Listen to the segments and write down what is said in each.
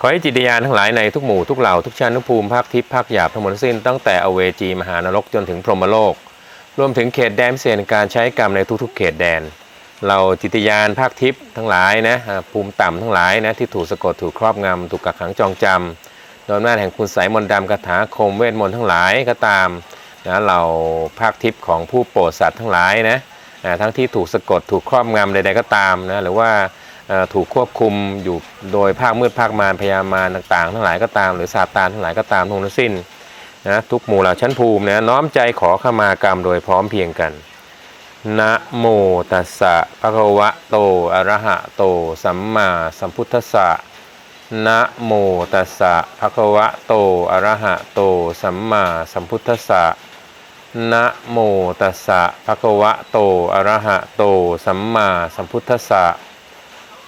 ขอให้จิตญาณทั้งหลายในทุกหมู่ทุกเหล่าทุกชั้นทุกภูมิภาคทิพย์ภาคหยาบทั้งหมดทั้งสิ้นตั้งแต่อเวจีมหานรกจนถึงพรหมโลก รวมถึงเขตแดนพิเศษในการใช้กรรมในทุกๆ เขตแดน เราจิตญาณภาคทิพย์ทั้งหลายนะภูมิต่ำทั้งหลายนะที่ถูกสะกดถูกครอบงำถูกกักขังจองจำโดยอำนาจแห่งคุณไสยมนต์ดำคาถาคมเวทมนต์ทั้งหลายก็ตามนะเราภาคทิพย์ของผู้โปรดสัตว์ทั้งหลายนะทั้งที่ถูกสะกดถูกครอบงำใดๆก็ตามนะหรือว่า ถูกควบคุมอยู่โดยภาคมืดภาคมารพยามารต่างๆ ทั้งหลายก็ตามหรือซาตานทั้งหลายก็ตามทั้งสิ้นนะทุกหมู่เหล่าชั้นภูมินะน้อมใจขอขมากรรมโดยพร้อมเพียงกันนะโมตัสสะภะคะวะโตอะระหะโต สัมมาสัมพุทธัสสะนะโมตัสสะภะคะวะโตอะระหะโต สัมมาสัมพุทธัสสะนะโมตัสสะภะคะวะโตอะระหะโต สัมมาสัมพุทธัสสะ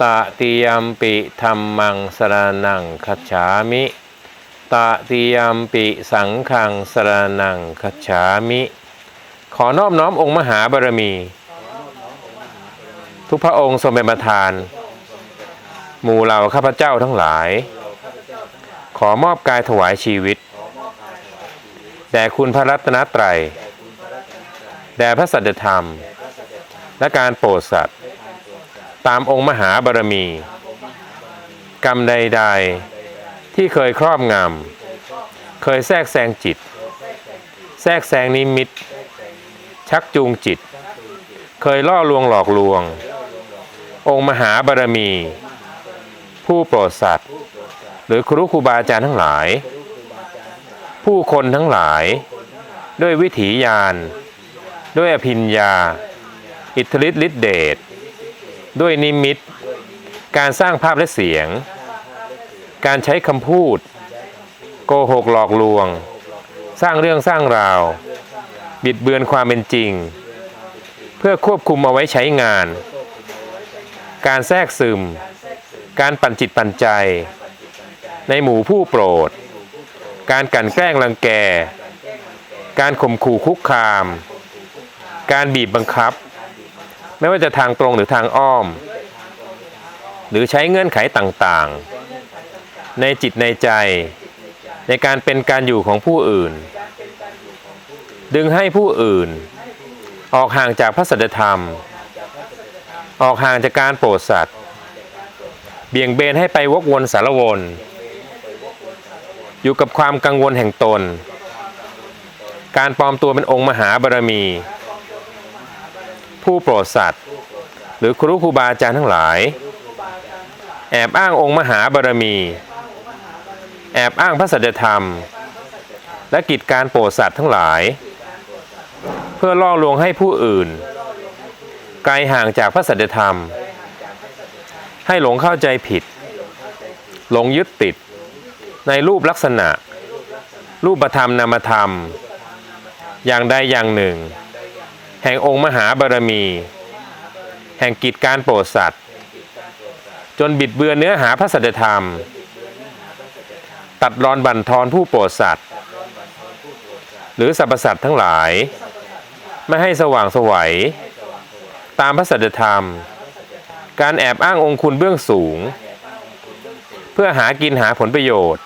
ตติยมปิธรรมังสรนังคัจฉามิตติยมปิสังฆังสรนังคัจฉามิ ขอนอบน้อมองค์มหาบารมี ทุกพระองค์ทรงเป็นประธาน หมู่เหล่าข้าพเจ้าทั้งหลาย ขอมอบกายถวายชีวิตแด่คุณพระรัตนตรัยแด่พระสัจธรรม และการโปรดสัตว ตามองค์มหาบารมี กรรมใด ๆ ที่เคยครอบงำเคยแทรกแซงจิต แทรกแซงนิมิต ชักจูงจิต เคยล่อลวงหลอกลวง องค์มหาบารมี ผู้โปรดสัตว์ หรือครูครูบาอาจารย์ทั้งหลาย ผู้คนทั้งหลาย ด้วยวิถีญาณด้วยอภิญญาอิทธิฤทธิฤทธิเดช ด้วยนิมิต การสร้างภาพและเสียง การใช้คำพูด โกหกหลอกลวง สร้างเรื่องสร้างราว บิดเบือนความเป็นจริง เพื่อควบคุมเอาไว้ใช้งาน การแทรกซึม การปั่นจิตปั่นใจ ในหมู่ผู้โปรด การกลั่นแกล้งรังแก การข่มขู่คุกคาม การบีบบังคับ ไม่ว่าจะทางตรงหรือทางอ้อม หรือใช้เงื่อนไขต่างๆ ในจิตในใจ ในการเป็นการอยู่ของผู้อื่น ดึงให้ผู้อื่น ออกห่างจากพระสัจธรรม ออกห่างจากการโปรดสัตว์เบี่ยงเบนให้ไปวกวนสารวน อยู่กับความกังวลแห่งตน การปลอมตัวเป็นองค์มหาบารมี ผู้โปรดสัตว์หรือครูครูบาอาจารย์ทั้งหลาย แอบอ้างองค์มหาบารมี แอบอ้างพระสัจธรรม และกิจการโปรดสัตว์ทั้งหลาย เพื่อล่อลวงให้ผู้อื่น ไกลห่างจากพระสัจธรรม ให้หลงเข้าใจผิด หลงยึดติด ในรูปลักษณะ รูปธรรมนามธรรม อย่างใดอย่างหนึ่ง แห่งองค์มหาบารมี แห่งกิจการโปรดสัตว์ จนบิดเบือนเนื้อหาพระสัจธรรม ตัดรอนบั่นทอนผู้โปรดสัตว์ หรือสรรพสัตว์ทั้งหลาย ไม่ให้สว่างสวัย ตามพระสัจธรรม การแอบอ้างองค์คุณเบื้องสูง เพื่อหากินหาผลประโยชน์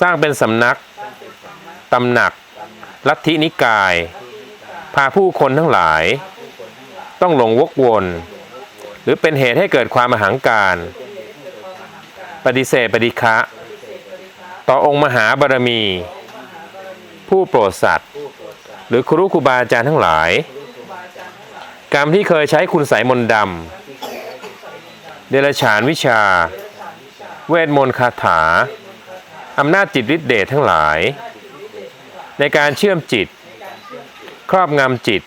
สร้างเป็นสำนัก ตำหนัก ลัทธินิกาย พาผู้คนทั้งหลาย ต้องหลงวกวน หรือเป็นเหตุให้เกิดความมหังการ ปฏิเสธปฏิฆะต่อองค์มหาบารมี ผู้โปรดสัตว์ หรือครูครูบาอาจารย์ทั้งหลาย กรรมที่เคยใช้คุณใสยมนต์ดำเดรัจฉานวิชา เวทมนต์คาถาอำนาจจิตฤทธิเดชทั้งหลาย ในการเชื่อมจิต ครอบงำจิต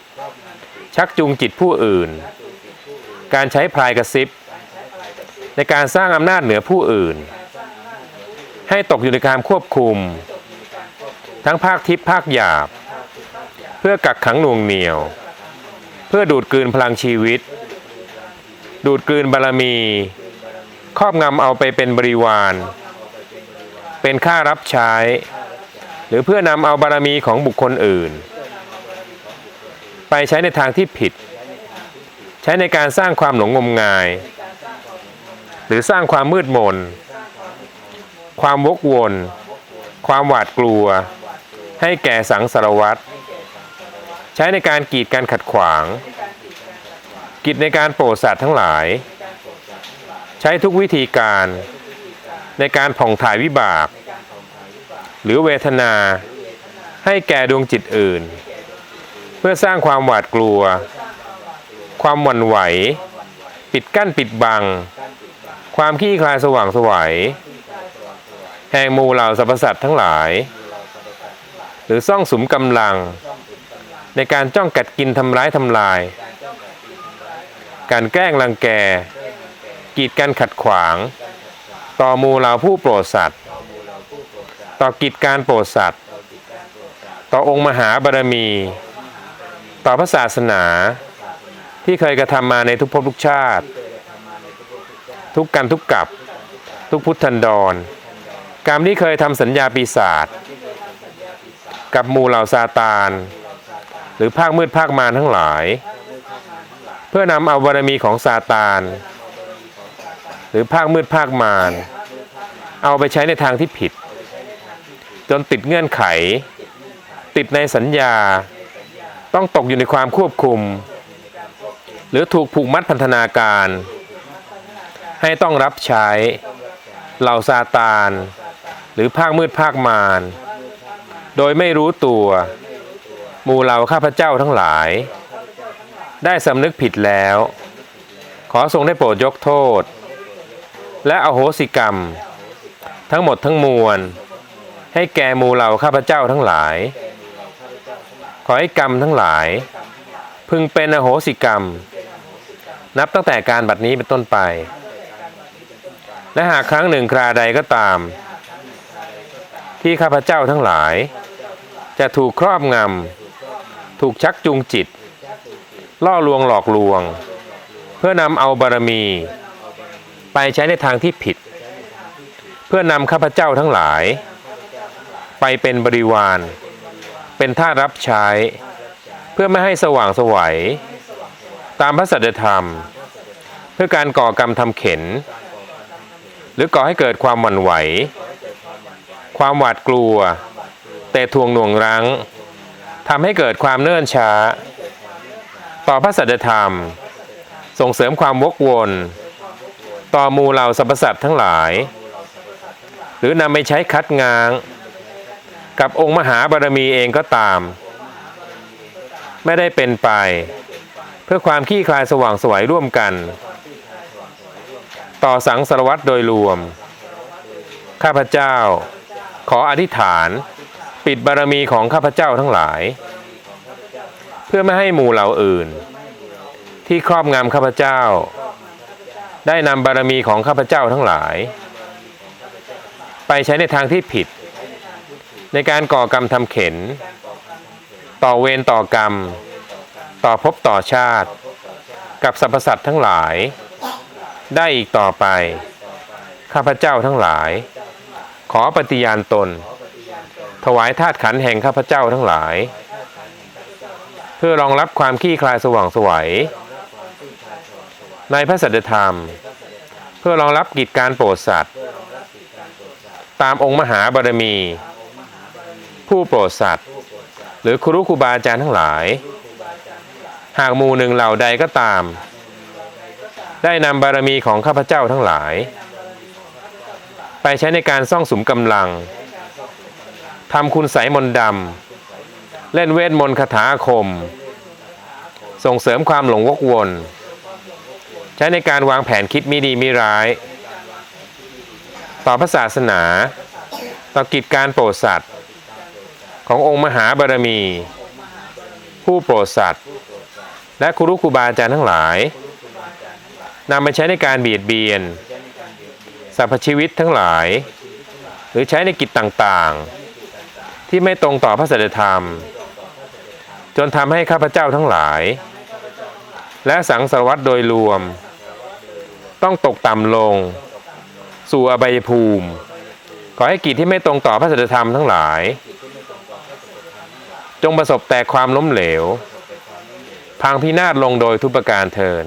ชักจูงจิตผู้อื่น การใช้พลายกระซิบ ในการสร้างอำนาจเหนือผู้อื่น ให้ตกอยู่ในการควบคุม ทั้งภาคทิพย์ภาคหยาบ เพื่อกักขังหน่วงเหนียว เพื่อดูดกลืนพลังชีวิต ดูดกลืนบารมี ครอบงำเอาไปเป็นบริวาร เป็นค่ารับใช้ หรือเพื่อนำเอาบารมีของบุคคลอื่น ไปใช้ในทางที่ผิด ใช้ในการสร้างความหลงงมงาย หรือสร้างความมืดมน ความวกวน ความหวาดกลัว ให้แก่สังสารวัตรใช้ในการกีดการขัดขวาง กิจในการโปรดสัตว์ทั้งหลาย ใช้ทุกวิธีการในการผ่องถ่ายวิบาก หรือเวทนาให้แก่ดวงจิตอื่น เพื่อสร้างความหวาดกลัว ความหวั่นไหว ปิดกั้นปิดบัง ความขี้คลายสว่างสวัยแห่งมูเหล่าสรรพสัตว์ทั้งหลาย หรือซ่องสุมกำลัง ในการจ้องกัดกินทำร้ายทำลาย การแกล้งรังแก กีดกันขัดขวาง ต่อมูเหล่าผู้โปรดสัตว์ ต่อกิจการโปรดสัตว์ ต่อองค์มหาบารมี ต่อพระศาสนา ที่เคยกระทำมาในทุกภพทุกชาติ ทุกกันทุกกับ ทุกพุทธันดร กรรมที่เคยทำสัญญาปีศาจกับหมู่เหล่าซาตาน หรือภาคมืดภาคมารทั้งหลาย เพื่อนำเอาบารมีของซาตาน หรือภาคมืดภาคมาร เอาไปใช้ในทางที่ผิด จนติดเงื่อนไข ติดในสัญญา ต้องตกอยู่ในความควบคุม หรือถูกผูกมัดพันธนาการ ให้ต้องรับใช้เหล่าซาตาน หรือภาคมืดภาคมาร โดยไม่รู้ตัวหมู่เหล่าข้าพเจ้าทั้งหลาย ได้สำนึกผิดแล้ว ขอทรงได้โปรดยกโทษ และอโหสิกรรม ทั้งหมดทั้งมวล ให้แก่หมู่เหล่าข้าพเจ้าทั้งหลาย อให้กรรมทั้งหลาย พึงเป็นอโหสิกรรม นับตั้งแต่การบัดนี้เป็นต้นไป และหากครั้งหนึ่งคราใดก็ตาม ที่ข้าพเจ้าทั้งหลาย จะถูกครอบงำ ถูกชักจูงจิต ล่อลวงหลอกลวง เพื่อนำเอาบารมี ไปใช้ในทางที่ผิด เพื่อนำข้าพเจ้าทั้งหลาย ไปเป็นบริวาร เป็นท่ารับใช้ เพื่อไม่ให้สว่างสวัย ตามพระสัจธรรม เพื่อการก่อกรรมทำเข็น หรือก่อให้เกิดความหวั่นไหว ความหวาดกลัว แต่ทวงหน่วงรั้งทำให้เกิดความเนื่นช้า ต่อพระสัจธรรม ส่งเสริมความวกวน ต่อมูเหล่าสรรพสัตว์ทั้งหลาย หรือนำไปใช้คัดง้าง กับองค์มหาบารมีเองก็ตาม ไม่ได้เป็นไป เพื่อความขี้คลายสว่างสวยร่วมกัน ต่อสังสารวัตรโดยรวม ข้าพเจ้า ขออธิษฐาน ปิดบารมีของข้าพเจ้าทั้งหลาย เพื่อไม่ให้หมู่เหล่าอื่น ที่ครอบงำข้าพเจ้า ได้นำบารมีของข้าพเจ้าทั้งหลาย ไปใช้ในทางที่ผิด ในการก่อกรรมทำเข็น ต่อเวรต่อกรรม ต่อภพต่อชาติ กับสรรพสัตว์ทั้งหลาย ได้อีกต่อไป ข้าพเจ้าทั้งหลาย ขอปฏิญาณตน ถวายธาตุขันแห่งข้าพเจ้าทั้งหลาย เพื่อรองรับความขี้คลายสว่างสวัยในพระสัจธรรม เพื่อรองรับกิจการโปรดสัตว์ ตามองค์มหาบารมี ผู้โปรดสัตว์ หรือครูครูบาอาจารย์ทั้งหลาย หากหมู่หนึ่งเหล่าใดก็ตาม ได้นำบารมีของข้าพเจ้าทั้งหลาย ไปใช้ในการซ่องสุมกำลังทำคุณใสยมนต์ดำเล่นเวทมนต์คาถาคม ส่งเสริมความหลงวกวน ใช้ในการวางแผนคิดมิดีมิร้าย ต่อพระศาสนา ต่อกิจการโปรดสัตว์ ขององค์มหาบารมี ผู้โปรดสัตว์ และครูรุครูบาอาจารย์ทั้งหลายนำมาใช้ในการเบียดเบียนสรรพชีวิตทั้งหลาย หรือใช้ในกิจต่างๆ ที่ไม่ตรงต่อพระสัจธรรม จนทำให้ข้าพเจ้าทั้งหลาย และสังสารวัตรโดยรวม ต้องตกต่ำลง สู่อบายภูมิ ขอให้กิจที่ไม่ตรงต่อพระสัจธรรมทั้งหลาย จงประสบแต่ความล้มเหลว พังพินาศลงโดยทุกประการเทิน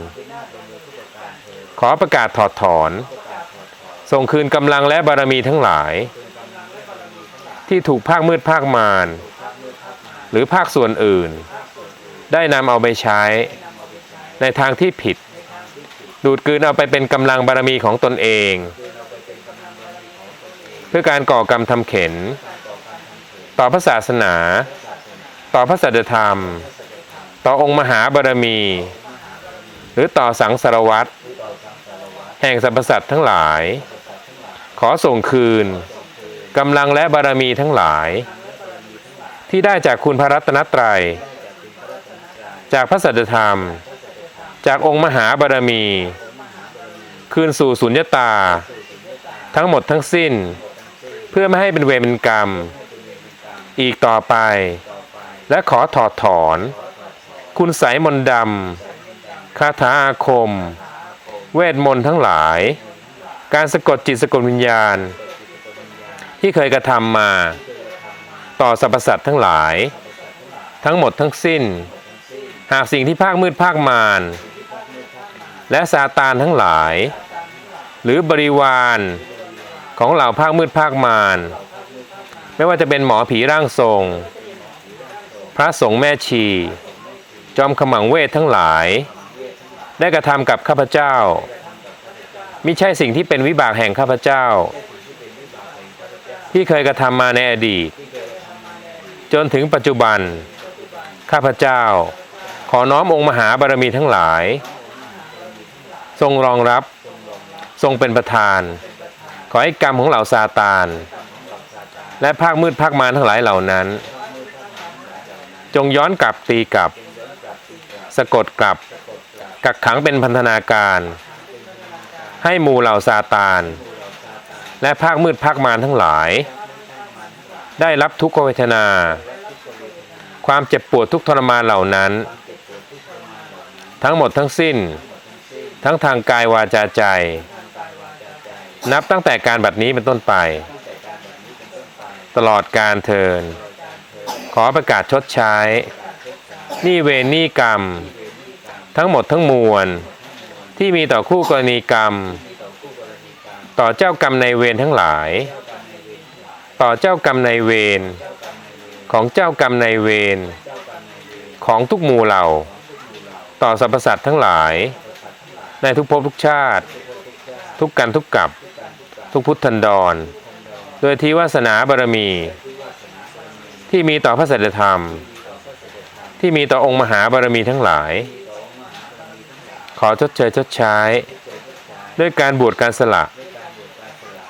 ขอประกาศถอดถอน ส่งคืนกำลังและบารมีทั้งหลาย ที่ถูกภาคมืดภาคมาร หรือภาคส่วนอื่น ได้นำเอาไปใช้ ในทางที่ผิด ดูดกืนเอาไปเป็นกำลังบารมีของตนเอง เพื่อการก่อกรรมทำเข็น ต่อพระศาสนา ต่อพระสัจธรรม ต่อองค์มหาบารมี หรือต่อสังสารวัตรแห่งสรรพสัตว์ทั้งหลาย ขอส่งคืนกำลังและบารมีทั้งหลาย ที่ได้จากคุณพระรัตนตรัย จากพระสัจธรรม จากองค์มหาบารมี คืนสู่สุญญตา ทั้งหมดทั้งสิ้น เพื่อไม่ให้เป็นเวรเป็นกรรม อีกต่อไป และขอถอดถอน คุณไสยมนต์ดำคาถาอาคม เวทมนต์ทั้งหลาย การสะกดจิตสะกดวิญญาณ ที่เคยกระทำมา ต่อสรรพสัตว์ทั้งหลาย ทั้งหมดทั้งสิ้น หากสิ่งที่ภาคมืดภาคมาร และซาตานทั้งหลาย หรือบริวารของเหล่าภาคมืดภาคมาร ไม่ว่าจะเป็นหมอผีร่างทรง พระสงฆ์แม่ชี จอมขมังเวททั้งหลาย ได้กระทำกับข้าพเจ้ามิใช่สิ่งที่เป็นวิบากแห่งข้าพเจ้า ที่เคยกระทำมาในอดีต จนถึงปัจจุบัน ข้าพเจ้า ขอน้อมองค์มหาบารมีทั้งหลาย ทรงรองรับ ทรงเป็นประธาน ขอให้กรรมของเหล่าซาตาน และภาคมืดภาคมารทั้งหลายเหล่านั้น จงย้อนกลับตีกลับ สะกดกลับ กักขังเป็นพันธนาการ ให้หมู่เหล่าซาตาน และภาคมืดภาคมารทั้งหลาย ได้รับทุกขเวทนา ความเจ็บปวดทุกทรมานเหล่านั้น ทั้งหมดทั้งสิ้น ทั้งทางกายวาจาใจ นับตั้งแต่การบัดนี้เป็นต้นไป ตลอดการเทิน ขอประกาศชดใช้หนี่เวรนี่กรรม ทั้งหมดทั้งมวล ที่มีต่อคู่กรณีกรรม ต่อเจ้ากรรมในเวรทั้งหลาย ต่อเจ้ากรรมในเวรของเจ้ากรรมในเวรของทุกหมู่เหล่า ต่อสรรพสัตว์ทั้งหลาย ในทุกภพทุกชาติ ทุกกันทุกกับ ทุกพุทธันดร โดยที่วาสนาบารมี ที่มีต่อพระสัจธรรม ที่มีต่อองค์มหาบารมีทั้งหลาย ขอชดเชยชดใช้ ด้วยการบวชการสละ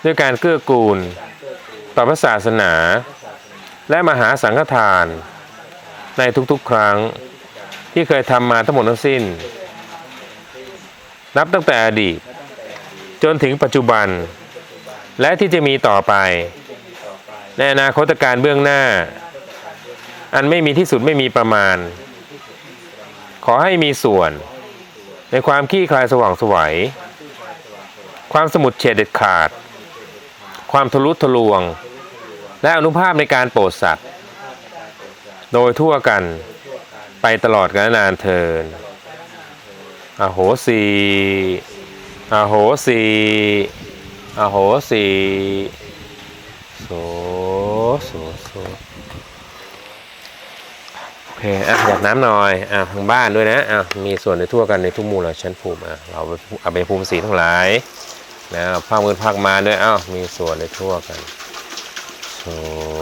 ด้วยการเกื้อกูล ต่อพระศาสนา และมหาสังฆทาน ในทุกๆ ครั้งที่เคยทำมาทั้งหมดทั้งสิ้น นับตั้งแต่อดีต จนถึงปัจจุบัน และที่จะมีต่อไปในอนาคตการเบื้องหน้า อันไม่มีที่สุดไม่มีประมาณ ขอให้มีส่วน ในความขี้คลายสว่างสวัยความสมุดเฉดเด็ดขาด ความทะลุทะลวง และอนุภาพในการโปรดสัตว์ โดยทั่วกันไปตลอดกาลนานเทินอโหสีอโหสีอโหสีโสโสโส เคอะหยากน้ำหน่อยอะทางบ้านด้วยนะอะมีส่วนในทั่วกันในทุกหมู่เหล่าชั้นภูมิอะเราเอาไปภูมิสีทั้งหลายนะภาคมือภาคมาด้วยอ้าวมีส่วนในทั่วกันโสโสโสโส